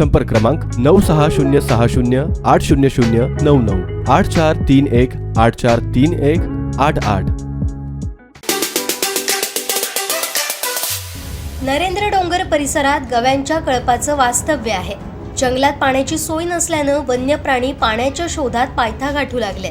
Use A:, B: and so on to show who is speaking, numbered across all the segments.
A: संपर्क क्रमांक नऊ सहा शून्य सहा शून्य आठ शून्य शून्य नऊ नऊ आठ चार तीन एक आठ चार तीन एक आठ आठ.
B: नरेंद्र डोंगर परिसरात गव्यांच्या कळपाचं वास्तव्य आहे. जंगलात पाण्याची सोय नसल्यानं वन्य प्राणी पाण्याच्या शोधात पायथा गाठू लागले.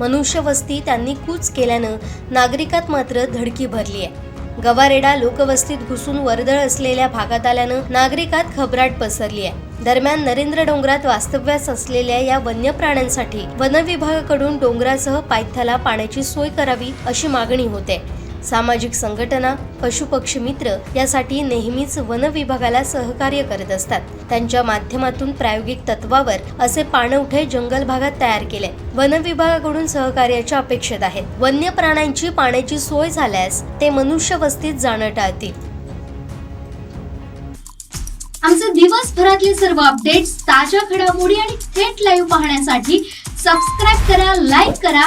B: मनुष्यवस्ती त्यांनी कूच केल्यानं नागरिकात मात्र धडकी भरली आहे गवारेडा लोकवस्तीत घुसून वर्दळ असलेल्या भागात आल्यानं नागरिकात घबराट पसरली आहे. दरम्यान नरेंद्र डोंगरात वास्तव्यास असलेल्या या वन्य प्राण्यांसाठी वन विभागाकडून डोंगरासह पायथ्याला पाण्याची सोय करावी अशी मागणी होते. सामाजिक संघटना पशुपक्षी मित्र यासाठी नेहमीच वन विभागाला सहकार्य करत असतात. त्यांच्या माध्यमातून प्रायोगिक तत्वावर असे पाणवठे जंगल भागात तयार केले. वन विभागाकडून सहकार्याच्या अपेक्षित आहेत. वन्य प्राण्यांची पाण्याची सोय झाल्यास ते मनुष्य वस्तीत जाणं टाळतील.
C: आमचे दिवसभरातले सर्व अपडेट्स ताज्या घडामोडी आणि थेट लाईव्ह पाहण्यासाठी सबस्क्राईब करा लाईक करा